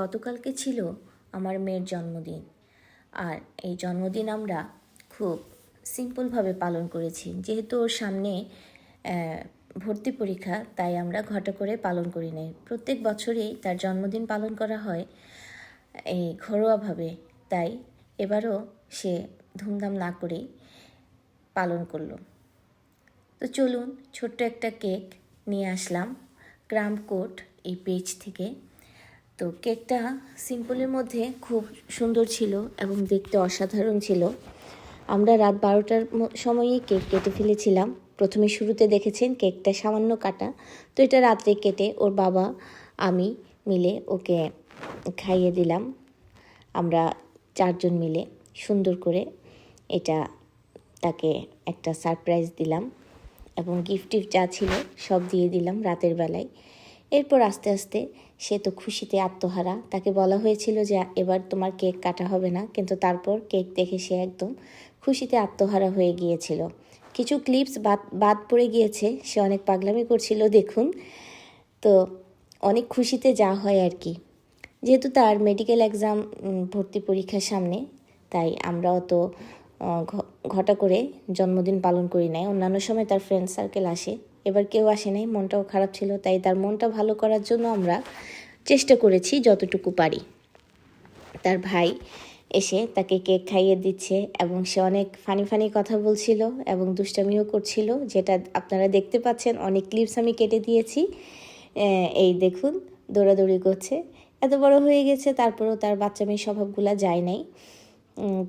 গতকালকে ছিল আমার মেয়ের জন্মদিন। আর এই জন্মদিন আমরা খুব সিম্পলভাবে পালন করেছি। যেহেতু ওর সামনে ভর্তি পরীক্ষা, তাই আমরা ঘটা করে পালন করি নাই। প্রত্যেক বছরেই তার জন্মদিন পালন করা হয় এই ঘরোয়াভাবে। তাই এবারও সে ধুমধাম না করেই পালন করল। তো চলুন, ছোট্ট একটা কেক নিয়ে আসলাম। গ্রাম কোট এই পেজ থেকে। তো কেকটা সিম্পলের মধ্যে খুব সুন্দর ছিল এবং দেখতে অসাধারণ ছিল। আমরা রাত বারোটার সময়ই কেক কেটে ফেলেছিলাম। প্রথমে শুরুতে দেখেছেন কেকটা সামান্য কাটা। তো এটা রাত্রে কেটে ওর বাবা, আমি মিলে ওকে খাইয়ে দিলাম। আমরা চারজন মিলে সুন্দর করে এটা, তাকে একটা সারপ্রাইজ দিলাম এবং গিফট টিফট যা ছিল সব দিয়ে দিলাম রাতের বেলায়। এরপর আস্তে আস্তে সে তো খুশিতে আত্মহারা। তাকে বলা হয়েছিল যে, এবার তোমার কেক কাটা হবে না। কিন্তু তারপর কেক দেখে সে একদম খুশিতে আত্মহারা হয়ে গিয়েছিল। কিছু ক্লিপস বাদ বাদ পড়ে গিয়েছে। সে অনেক পাগলামি করছিল, দেখুন। তো অনেক খুশিতে যা হয় আর কি। যেহেতু তার মেডিকেল এক্সাম ভর্তি পরীক্ষার সামনে, তাই আমরা অত ঘটা করে জন্মদিন পালন করি নাই। অন্যান্য সময় তার ফ্রেন্ড সার্কেল আসে। এবার কেউ আসে নাই, মনটাও খারাপ ছিল, তাই তার মনটা ভালো করার জন্য আমরা চেষ্টা করেছি যতটুকু পারি। তার ভাই এসে তাকে কেক খাইয়ে দিচ্ছে এবং সে অনেক ফানি ফানি কথা বলছিল এবং দুষ্টামিও করছিল, যেটা আপনারা দেখতে পাচ্ছেন, অনেক ক্লিপস আমি কেটে দিয়েছি। এই দেখুন, দৌড়াদৌড়ি করছে। এত বড় হয়ে গেছে, তারপরেও তার বাচ্চা মেয়ে স্বভাবগুলো যায় নাই।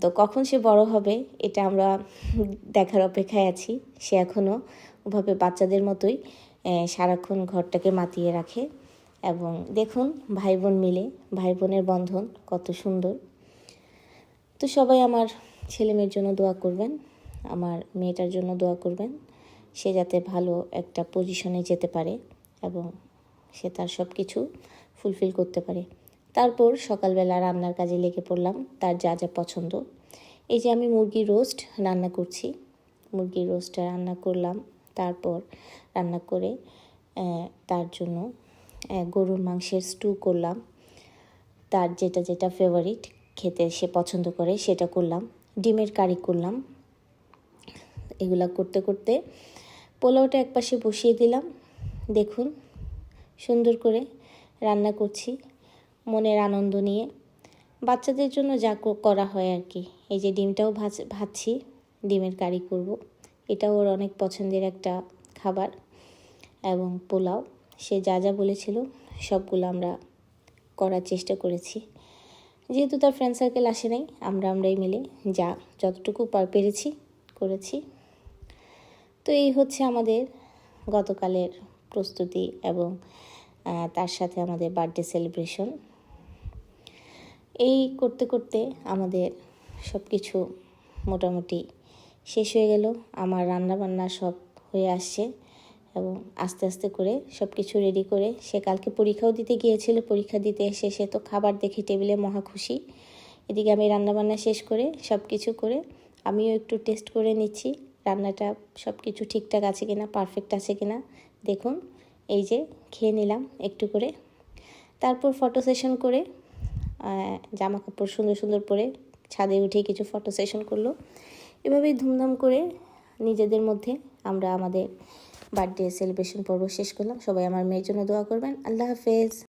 তো কখন সে বড় হবে, এটা আমরা দেখার অপেক্ষায় আছি, সে এখনও ওভাবে বাচ্চাদের মতোই সারাক্ষণ ঘরটাকে মাতিয়ে রাখে। এবং দেখুন ভাই বোন মিলে ভাই বোনের বন্ধন কত সুন্দর। তো সবাই আমার ছেলে মেয়ের জন্য দোয়া করবেন, আমার মেয়েটার জন্য দোয়া করবেন, সে যাতে ভালো একটা পজিশনে যেতে পারে এবং সে তার সব কিছু ফুলফিল করতে পারে। তারপর সকালবেলা রান্নার কাজে লেগে পড়লাম, তার যা যা পছন্দ। এই যে আমি মুরগির রোস্ট রান্না করছি, মুরগির রোস্টটা রান্না করলাম। তারপর রান্না করে তার জন্য গরুর মাংসের স্টু করলাম। তার যেটা যেটা ফেভারিট খেতে সে পছন্দ করে সেটা করলাম। ডিমের কারি করলাম। এগুলা করতে করতে পোলাওটা একপাশে বসিয়ে দিলাম। দেখুন, সুন্দর করে রান্না করছি মনের আনন্দ নিয়ে। বাচ্চাদের জন্য যা করা হয় আর কি। এই যে ডিমটাও ভাজ, ভাজছি, ডিমের কারি করব। এটাও ওর অনেক পছন্দের একটা খাবার এবং পোলাও। সে যা যা বলেছিল, সবগুলো আমরা করার চেষ্টা করেছি। যেহেতু তার ফ্রেন্ড সার্কেল আসে নাই, আমরা আমরাই মিলে যা যতটুকু পার- পেরেছি করেছি। তো এই হচ্ছে আমাদের গতকালের প্রস্তুতি এবং তার সাথে আমাদের বার্থডে সেলিব্রেশন এই করতে করতে আমাদের সব কিছু মোটামুটি শেষ হয়ে গেল। আমার রান্না বান্না সব হয়ে আসছে এবং আস্তে আস্তে করে সব কিছু রেডি করে সে কালকে পরীক্ষাও দিতে গিয়েছিল। পরীক্ষা দিতে এসে সে তো খাবার দেখে টেবিলে মহা খুশি। এদিকে আমি রান্নাবান্না শেষ করে সব কিছু করে আমিও একটু টেস্ট করে নিচ্ছি। রান্নাটা সব কিছু ঠিকঠাক আছে কিনা পারফেক্ট আছে কিনা, দেখুন। এই যে খেয়ে নিলাম একটু করে। তারপর ফটো সেশন করে জামা কাপড় সুন্দর সুন্দর পরে ছাদে উঠে কিছু ফটো সেশন করল। এভাবেই ধুমধাম করে নিজেদের মধ্যে আমরা আমাদের বার্থডে সেলিব্রেশন পর্ব শেষ করলাম। সবাই আমার মেয়ের জন্য দোয়া করবেন। আল্লাহ হাফেজ।